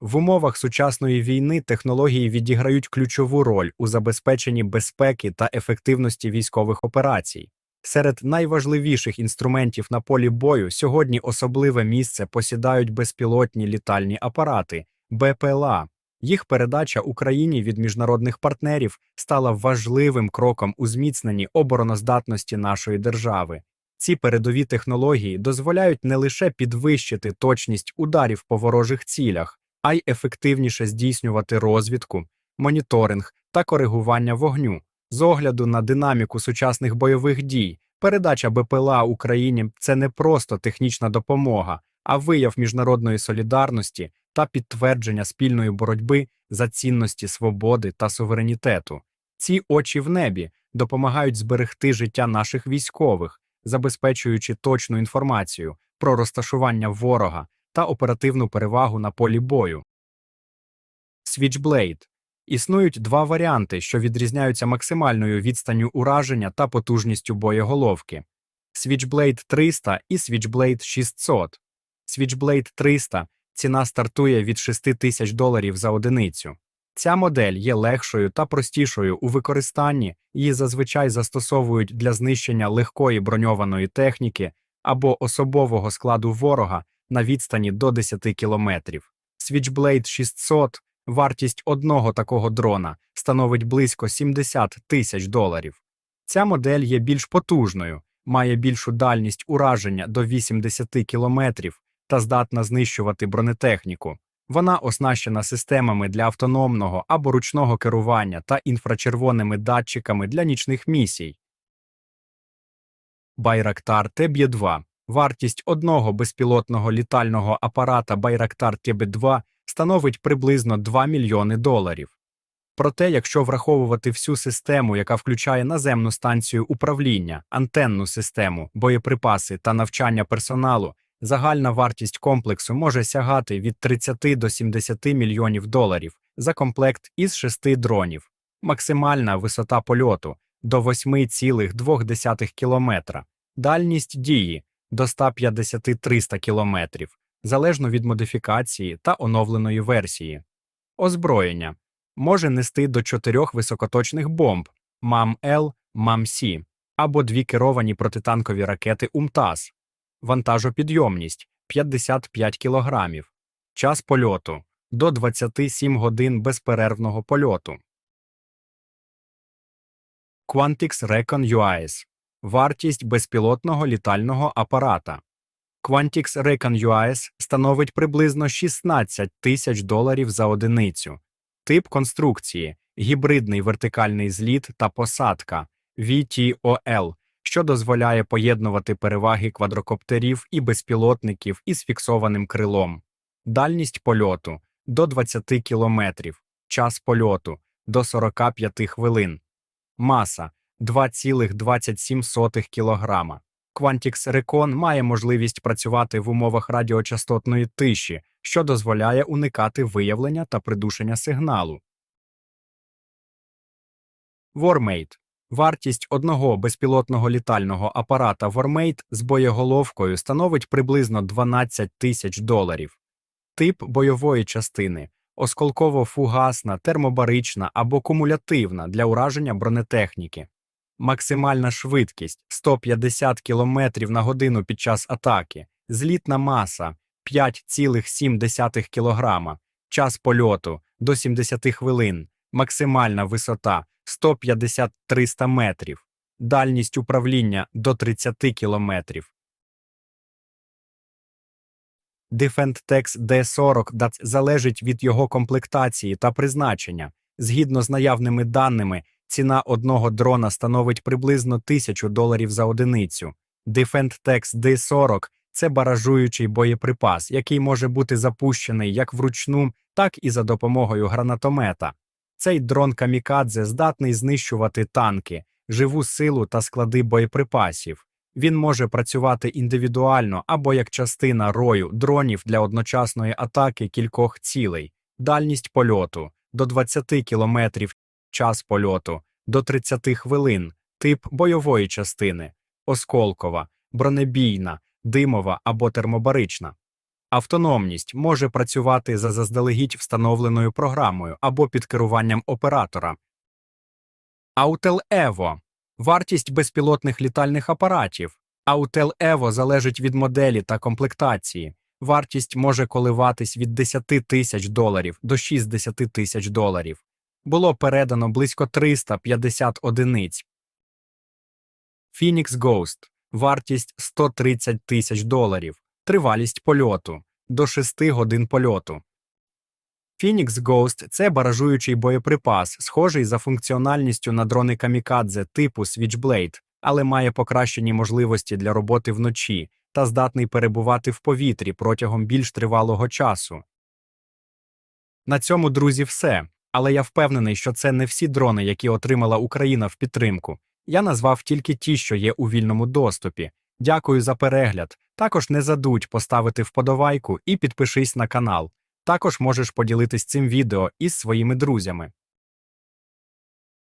В умовах сучасної війни технології відіграють ключову роль у забезпеченні безпеки та ефективності військових операцій. Серед найважливіших інструментів на полі бою сьогодні особливе місце посідають безпілотні літальні апарати БПЛА. Їх передача Україні від міжнародних партнерів стала важливим кроком у зміцненні обороноздатності нашої держави. Ці передові технології дозволяють не лише підвищити точність ударів по ворожих цілях, а й ефективніше здійснювати розвідку, моніторинг та коригування вогню. З огляду на динаміку сучасних бойових дій, передача БПЛА Україні це не просто технічна допомога, а вияв міжнародної солідарності та підтвердження спільної боротьби за цінності свободи та суверенітету. Ці очі в небі допомагають зберегти життя наших військових, забезпечуючи точну інформацію про розташування ворога та оперативну перевагу на полі бою. Switchblade Існують два варіанти, що відрізняються максимальною відстанню ураження та потужністю боєголовки: Switchblade 300 і Switchblade 600. Switchblade 300 ціна стартує від 6 тисяч доларів за одиницю. Ця модель є легшою та простішою у використанні, її зазвичай застосовують для знищення легкої броньованої техніки або особового складу ворога на відстані до 10 кілометрів. Switchblade 600 Вартість одного такого дрона становить близько 70 тисяч доларів. Ця модель є більш потужною, має більшу дальність ураження до 80 кілометрів та здатна знищувати бронетехніку. Вона оснащена системами для автономного або ручного керування та інфрачервоними датчиками для нічних місій. Байрактар ТБ-2 Вартість одного безпілотного літального апарата Байрактар ТБ-2 становить приблизно 2 мільйони доларів. Проте, якщо враховувати всю систему, яка включає наземну станцію управління, антенну систему, боєприпаси та навчання персоналу, загальна вартість комплексу може сягати від 30 до 70 мільйонів доларів за комплект із 6 дронів, максимальна висота польоту до 8,2 км, дальність дії до 150-300 км, залежно від модифікації та оновленої версії. Озброєння може нести до чотирьох високоточних бомб МАМ-Л, МАМ-Сі або дві керовані протитанкові ракети УМТАС, вантажопідйомність 55 кг, час польоту до 27 годин безперервного польоту. Quantix Recon UAS Вартість безпілотного літального апарата. Quantix Recon UAS становить приблизно 16 тисяч доларів за одиницю. Тип конструкції гібридний вертикальний зліт та посадка VTOL, що дозволяє поєднувати переваги квадрокоптерів і безпілотників із фіксованим крилом, дальність польоту до 20 км, час польоту до 45 хвилин, маса 2,27 кг. Quantix Recon має можливість працювати в умовах радіочастотної тиші, що дозволяє уникати виявлення та придушення сигналу. Warmate Вартість одного безпілотного літального апарата Warmate з боєголовкою становить приблизно 12 тисяч доларів. Тип бойової частини осколково-фугасна, термобарична або кумулятивна для ураження бронетехніки. Максимальна швидкість 150 км на годину під час атаки, злітна маса 5,7 кг, час польоту до 70 хвилин, максимальна висота 150-300 метрів, дальність управління до 30 км. Defentex D40 DAT залежить від його комплектації та призначення. Згідно з наявними даними, ціна одного дрона становить приблизно 1000 доларів за одиницю. Defentex D40 це баражуючий боєприпас, який може бути запущений як вручну, так і за допомогою гранатомета. Цей дрон камікадзе здатний знищувати танки, живу силу та склади боєприпасів. Він може працювати індивідуально або як частина рою дронів для одночасної атаки кількох цілей, дальність польоту до 20 км, час польоту до 30 хвилин, тип бойової частини, осколкова, бронебійна, димова або термобарична. Автономність може працювати за заздалегідь встановленою програмою або під керуванням оператора. Autel Evo – вартість безпілотних літальних апаратів. Autel Evo залежить від моделі та комплектації. Вартість може коливатись від 10 тисяч доларів до 60 тисяч доларів. Було передано близько 350 одиниць. Phoenix Ghost – вартість 130 тисяч доларів. Тривалість польоту – до 6 годин польоту. Phoenix Ghost – це баражуючий боєприпас, схожий за функціональністю на дрони камікадзе типу Switchblade, але має покращені можливості для роботи вночі та здатний перебувати в повітрі протягом більш тривалого часу. На цьому, друзі, все. Але я впевнений, що це не всі дрони, які отримала Україна в підтримку. Я назвав тільки ті, що є у вільному доступі. Дякую за перегляд. Також не забудь поставити вподобайку і підпишись на канал. Також можеш поділитись цим відео із своїми друзями.